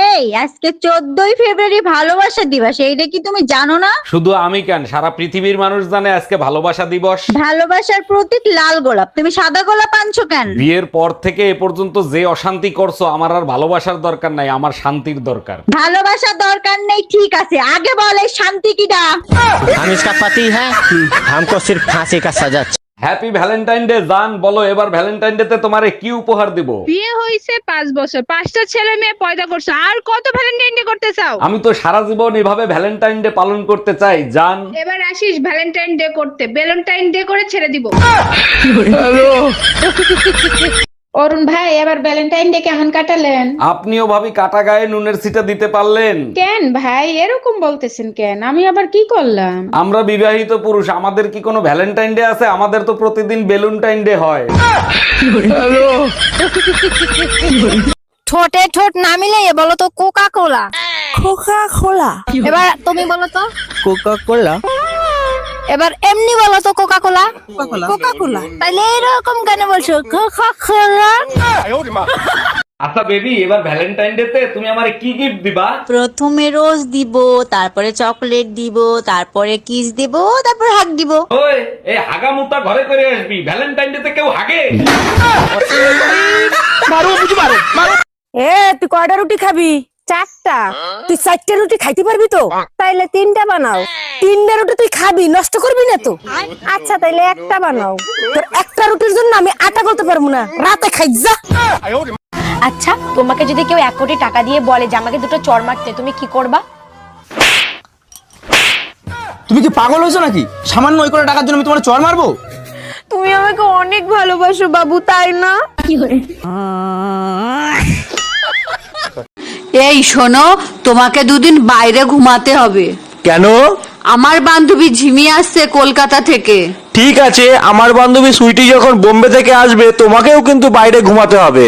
এই আজকে চোদ্দই ফেব্রুয়ারি ভালোবাসা দিবস এইটা কি তুমি জানো না শুধু আমি কেন সারা পৃথিবীর মানুষ জানে আজকে ভালোবাসা দিবস ভালোবাসার প্রতীক লাল গোলাপ তুমি সাদা গোলাপ আনছো কেন বিয়ের পর থেকে এ পর্যন্ত যে অশান্তি করছো আমার আর ভালোবাসার দরকার নাই আমার শান্তির দরকার ভালোবাসার দরকার নেই ঠিক আছে আগে বলে শান্তি কিডা हम इसका पति है हमको सिर्फ फांसी का सजा হ্যাপি ভ্যালেন্টাইন ডে জান বলো এবার ভ্যালেন্টাইন ডে তে তোমারে কি উপহার দিব? বিয়ে হইছে পাঁচ বছর। পাঁচটা ছেলে মেয়ে পয়দা করছ। আর কত ভ্যালেন্টাইন ডে করতে চাও? আমি তো সারা জীবন এভাবে ভ্যালেন্টাইন ডে পালন করতে চাই জান। এবার আসিস ভ্যালেন্টাইন ডে করতে। ভ্যালেন্টাইন ডে করে ছেড়ে দিব। অরুণ ভাই এবার ভ্যালেন্টাইন ডে কেমন কাটালেন? আপনিও ভাবি কাটা গায়ে নুনের সিটা দিতে পারলেন। কেন ভাই? এরকম বলতেছেন কেন? আমি আবার কি করলাম? আমরা বিবাহিত পুরুষ আমাদের কি কোনো ভ্যালেন্টাইন ডে আছে? আমাদের তো প্রতিদিন বেলুনটাইন ডে হয়। ঠোঁটে ঠোঁট না মিলিয়ে বলো তো কোকা কোলা কোকা কোলা এবার তুমি বলো তো। কোকা কোলা এবার এমনি বলো তো কোকা কোলা কোকা কোলা তাইলে এরকম কেন বলছো? কোকা কোলা আচ্ছা বেবি এবার ভ্যালেন্টাইন ডে তে তুমি আমারে কি গিফট দিবা? প্রথমে রোজ দিব তারপরে চকলেট দিব তারপরে কিস দিব তারপর হাক দিব। ওই এই হাগা মুতা ঘরে করে আসবি। ভ্যালেন্টাইন ডে তে কেউ হাগে? এ তুই কয়টা রুটি খাবি? চারটা। তুই চারটা রুটি খাইতে পারবি তো? তাইলে তিনটা বানাও। তিনটা রুটি তুই খাবি নষ্ট করবি না তো? আচ্ছা তাইলে একটা বানাও। তোর একটা রুটির জন্য আমি আটা করতে পারব না। রাতে খাই যা। আচ্ছা তোমাকে যদি কেউ এক কোটি টাকা দিয়ে বলে যে আমাকে দুটো চর মারতে তুমি কি করবা? তুমি কি পাগল হয়েছো নাকি? সামান্য ওই করে টাকার জন্য আমি তোমার চর মারবো? তুমি আমাকে অনেক ভালোবাসো বাবু তাই না? এই শোনো তোমাকে দুদিন বাইরে ঘুমাতে হবে। কেন? আমার বান্ধবী ঝিমি আসছে কলকাতা থেকে। ঠিক আছে আমার বান্ধবী সুইটি যখন বোম্বে থেকে আসবে তোমাকেও কিন্তু বাইরে ঘুমাতে হবে।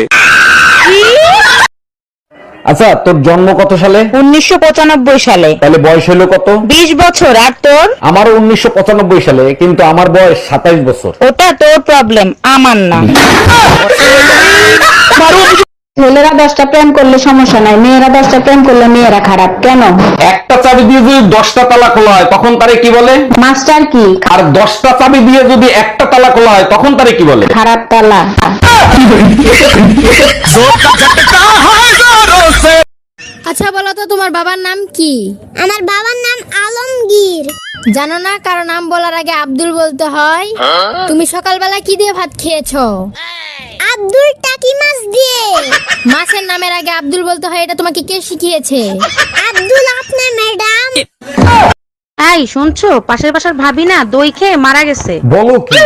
আচ্ছা তোর জন্ম কত সালে? উনিশশো পঁচানব্বই সালে। তাহলে বয়স হলো কত? বিশ বছর আর তোর? আমারও উনিশশো পঁচানব্বই সালে কিন্তু আমার বয়স সাতাইশ বছর। ওটা তোর প্রবলেম আমার না। ছেলেরা দশটা প্রেম করলে সমস্যা নাই মেয়েরা দশটা প্রেম করলে মেয়েরা খারাপ কেন? একটা চাবি দিয়ে যদি দশটা তালা খোলা হয় তখন তারে কি বলে? মাস্টার কি? আর দশটা চাবি দিয়ে যদি একটা তালা খোলা হয় তখন তারে কি বলে? খারাপ তালা। আচ্ছা বলো তো তোমার বাবার নাম কি? আমার বাবার নাম আলমগীর। জানো না কারও নাম বলার আগে আব্দুল বলতে হয়? তুমি সকালবেলা কি দিয়ে ভাত খেয়েছো? আব্দুল টাকি মাছ দিয়ে। মাছের নামের আগে আব্দুল বলতে হয় এটা তোমাকে কে শিখিয়েছে? আব্দুল আপনার ম্যাডাম। এই শুনছো? পাশের পাশের ভাবি না দই খেয়ে মারা গেছে। বলো কি?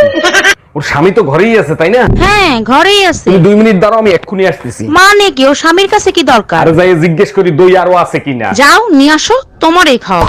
ওর স্বামী তো ঘরেই আছে তাই না? হ্যাঁ ঘরেই আছে। তুমি দুই মিনিট দাঁড়াও আমি এক্ষুনি আসতেছি। মানে কি ও স্বামীর কাছে কি দরকার? আর যাই জিজ্ঞেস করি দই আরও আছে কিনা? যাও নিয়ে আসো তোমারই খাও